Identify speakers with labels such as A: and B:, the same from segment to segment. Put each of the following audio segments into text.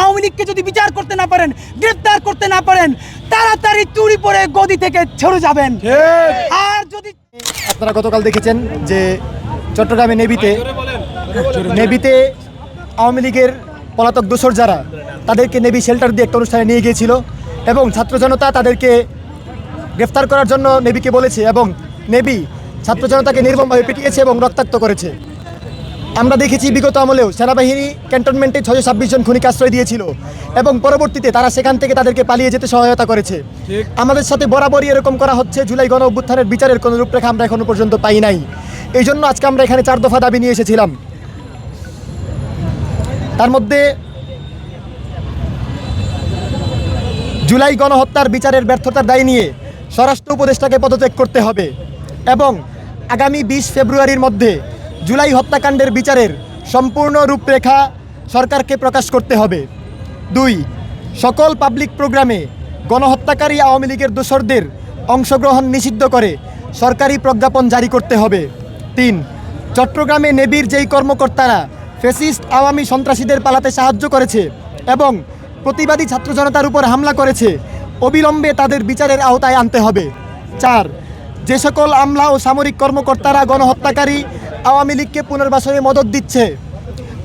A: আওয়ামী লীগকে যদি বিচার করতে না পারেন গ্রেফতার করতে না পারেন তাড়াতাড়ি চুরি পরে গদি থেকে ছেড়ে যাবেন। আর যদি
B: আপনারা গতকাল দেখেছেন যে চট্টগ্রামে নেভিতে নেভিতে আওয়ামী লীগের পলাতক দোসর যারা তাদেরকে নেভি শেল্টার দিয়ে একটা অনুষ্ঠানে নিয়ে গিয়েছিল এবং ছাত্র জনতা তাদেরকে গ্রেফতার করার জন্য নেভিকে বলেছে এবং নেভি ছাত্র জনতাকে নির্মমভাবে পিটিয়েছে এবং রক্তাক্ত করেছে। আমরা দেখেছি বিগত আমলেও সেনাবাহিনী ক্যান্টনমেন্টে ছয়শো ছাব্বিশ জন খুনিকে আশ্রয় দিয়েছিল এবং পরবর্তীতে তারা সেখান থেকে তাদেরকে পালিয়ে যেতে সহায়তা করেছে। আমাদের সাথে বরাবরই এরকম করা হচ্ছে জুলাই গণ অভ্যুত্থানের বিচারের কোনো রূপরেখা আমরা এখনও পর্যন্ত পাই নাই। এই জন্য আজকে আমরা এখানে চার দফা দাবি নিয়ে এসেছিলাম। তার মধ্যে জুলাই গণহত্যার বিচারের ব্যর্থতার দায় নিয়ে স্বরাষ্ট্র উপদেষ্টাকে পদত্যাগ করতে হবে এবং আগামী বিশ ফেব্রুয়ারির মধ্যে জুলাই হত্যাকাণ্ডের বিচারের সম্পূর্ণ রূপরেখা সরকারকে প্রকাশ করতে হবে। দুই, সকল পাবলিক প্রোগ্রামে গণহত্যাকারী আওয়ামী লীগের দোসরদের অংশগ্রহণ নিষিদ্ধ করে সরকারি প্রজ্ঞাপন জারি করতে হবে। তিন, চট্টগ্রামে নেবির যেই কর্মকর্তারা ফেসিস্ট আওয়ামী সন্ত্রাসীদের পালাতে সাহায্য করেছে এবং প্রতিবাদী ছাত্র জনতার উপর হামলা করেছে, অবিলম্বে তাদের বিচারের আওতায় আনতে হবে। চার, যে সকল আমলা ও সামরিক কর্মকর্তারা গণহত্যাকারী আওয়ামী লীগকে পুনর্বাসনে মদত দিচ্ছে।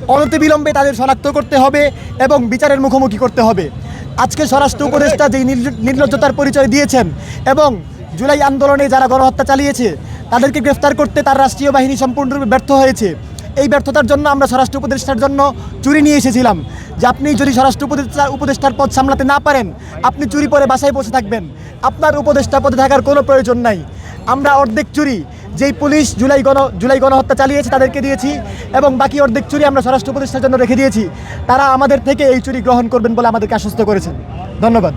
B: অনতিবিলম্বে তাদের শনাক্ত করতে হবে এবং বিচারের মুখোমুখি করতে হবে। আজকে স্বরাষ্ট্র উপদেষ্টা যেই নির্ল- নির্লজ্জতার পরিচয় দিয়েছেন এবং জুলাই আন্দোলনে যারা গণহত্যা চালিয়েছে, তাদেরকে গ্রেফতার করতে তার রাষ্ট্রীয় বাহিনী সম্পূর্ণরূপে ব্যর্থ হয়েছে। এই ব্যর্থতার জন্য আমরা স্বরাষ্ট্র উপদেষ্টার জন্য চুরি নিয়ে এসেছিলাম। যে আপনি যদি স্বরাষ্ট্র উপদেষ্টা, উপদেষ্টার পদ সামলাতে না পারেন, আপনি চুরি পরে বাসায় বসে থাকবেন। আপনার উপদেষ্টা পদে থাকার কোনো প্রয়োজন নাই। আমরা অর্ধেক চুরি যেই পুলিশ জুলাই গণ জুলাই গণহত্যা চালিয়েছে তাদেরকে দিয়েছি এবং বাকি অর্ধেক চুরি আমরা স্বরাষ্ট্র প্রতিষ্ঠার জন্য রেখে দিয়েছি। তারা আমাদের থেকে এই চুরি গ্রহণ করবেন বলে আমাদেরকে আশ্বস্ত করেছেন। ধন্যবাদ।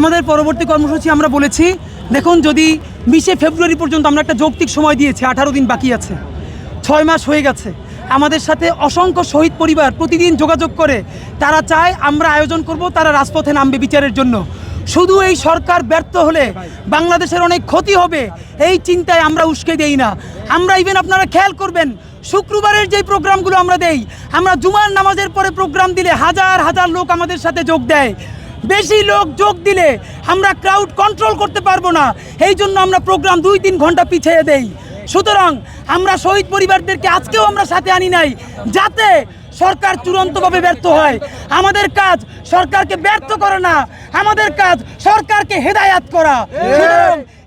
A: আমাদের পরবর্তী কর্মসূচি আমরা বলেছি দেখুন যদি বিশে ফেব্রুয়ারি পর্যন্ত আমরা একটা যৌক্তিক সময় দিয়েছি আঠারো দিন বাকি আছে ছয় মাস হয়ে গেছে আমাদের সাথে অসংখ্য শহীদ পরিবার প্রতিদিন যোগাযোগ করে তারা চায় আমরা আয়োজন করব তারা রাজপথে নামবে বিচারের জন্য। শুধু এই সরকার ব্যর্থ হলে বাংলাদেশের অনেক ক্ষতি হবে, এই চিন্তায় আমরা উস্কে দেই না। আমরা ইভেন আপনারা খেয়াল করবেন, শুক্রবারের যে প্রোগ্রামগুলো আমরা দেই, আমরা জুমার নামাজের পরে প্রোগ্রাম দিলে হাজার হাজার লোক আমাদের সাথে যোগ দেয়। বেশি লোক যোগ দিলে আমরা ক্রাউড কন্ট্রোল করতে পারব না, এই জন্য আমরা প্রোগ্রাম দুই তিন ঘণ্টা পিছিয়ে দেই। সুতরাং আমরা শহীদ পরিবারদেরকে আজকেও আমরা সাথে আনি নাই যাতে সরকার চূড়ান্তভাবে ব্যর্থ হয়। আমাদের কাজ সরকারকে ব্যর্থ করা না আমাদের কাজ সরকারকে হেদায়াত করা।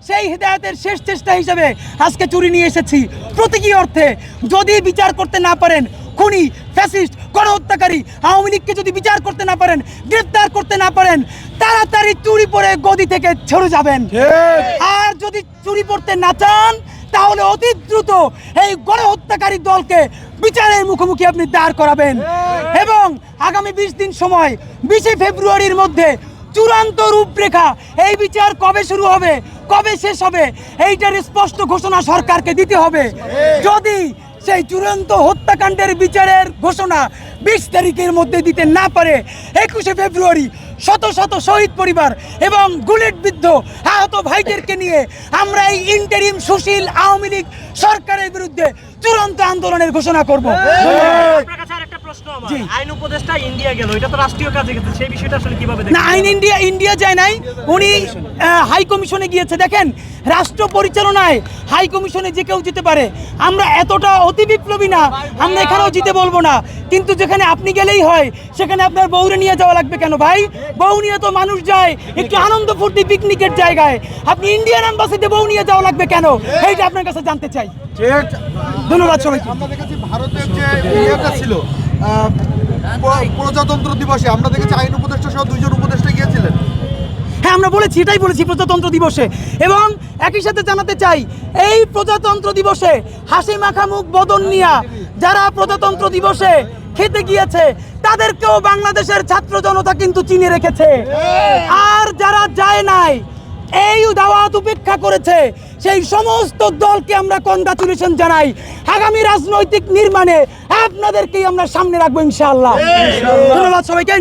A: সেই হেদায়তের শেষ চেষ্টা হিসেবে আজকে চুরি নিয়ে এসেছি। প্রতীকী অর্থে যদি বিচার করতে না পারেন খুনি ফ্যাসিস্ট গণহত্যাকারী আওয়ামী লীগকে যদি বিচার করতে না পারেন গ্রেফতার করতে না পারেন তাড়াতাড়ি চুরি পরে গদি থেকে ছড়ে যাবেন। আর যদি চুরি পড়তে না চান তাহলে অতি দ্রুত এই গণহত্যাকারী দলকে বিচারের মুখোমুখি আপনি দাঁড় করাবেন। এবং আগামী বিশ দিন সময় বিশে ফেব্রুয়ারির মধ্যে চূড়ান্ত রূপরেখা এই বিচার কবে শুরু হবে কবে শেষ হবে এইটার স্পষ্ট ঘোষণা সরকারকে দিতে হবে। যদি সেই চূড়ান্ত হত্যাকাণ্ডের বিচারের ঘোষণা বিশ তারিখের মধ্যে দিতে না পারে একুশে ফেব্রুয়ারি শত শত শহীদ পরিবার এবং বুলেট বিদ্ধ আহত ভাইদেরকে নিয়ে আমরা এই ইন্টারিম সুশীল আওয়ামী লীগ সরকারের বিরুদ্ধে চূড়ান্ত আন্দোলনের ঘোষণা করব।
C: আইন উপদেষ্টা ইন্ডিয়া গেল। এটা তো রাষ্ট্রীয় কাজে গেছে। সেই বিষয়টা আসলে কীভাবে
A: না আইন ইন্ডিয়া ইন্ডিয়া যায় নাই। উনি হাই কমিশনে গিয়েছে। দেখেন রাষ্ট্র পরিচালনায় হাই কমিশনে যে কেউ যেতে পারে আমরা এতটা অতি বিপ্লবী না। আমরা এখানেও জিতে বলব না। কিন্তু যেখানে আপনি গেলেই হয় সেখানে আপনার বউরে নিয়ে যাওয়া লাগবে কেন ভাই? বউ নিয়ে তো মানুষ যায় একটু আনন্দ ফুর্তি পিকনিকের জায়গায়। আপনি ইন্ডিয়ান অ্যাম্বাসিতে বউ নিয়ে যাওয়া লাগবে কেন? এইটা আপনার কাছে জানতে চাই। ধন্যবাদ সবাইকে।
D: আমরা দেখেছি ভারতের যে ইয়েটা ছিল প্রজাতন্ত্র দিবসে। আমরা দেখেছি আইন উপদেষ্টা সহ দুইজন উপদেষ্টা গিয়েছিলেন।
A: হ্যাঁ আমরা বলেছি এটাই বলেছি প্রজাতন্ত্র দিবসে। এবং একই সাথে জানাতে চাই এই প্রজাতন্ত্র দিবসে হাসি মাখা মুখ বদন নিয়া যারা প্রজাতন্ত্র দিবসে খেতে গিয়েছে তাদেরকেও বাংলাদেশের ছাত্র জনতা কিন্তু চিনে রেখেছে। আর যারা যায় নাই এই দাওয়াত উপেক্ষা করেছে। সেই সমস্ত দলকে আমরা কনগ্রাচুলেশন জানাই। আগামী রাজনৈতিক নির্মাণে আপনাদেরকেই আমরা সামনে রাখব ইনশাআল্লাহ। ধন্যবাদ সবাইকে।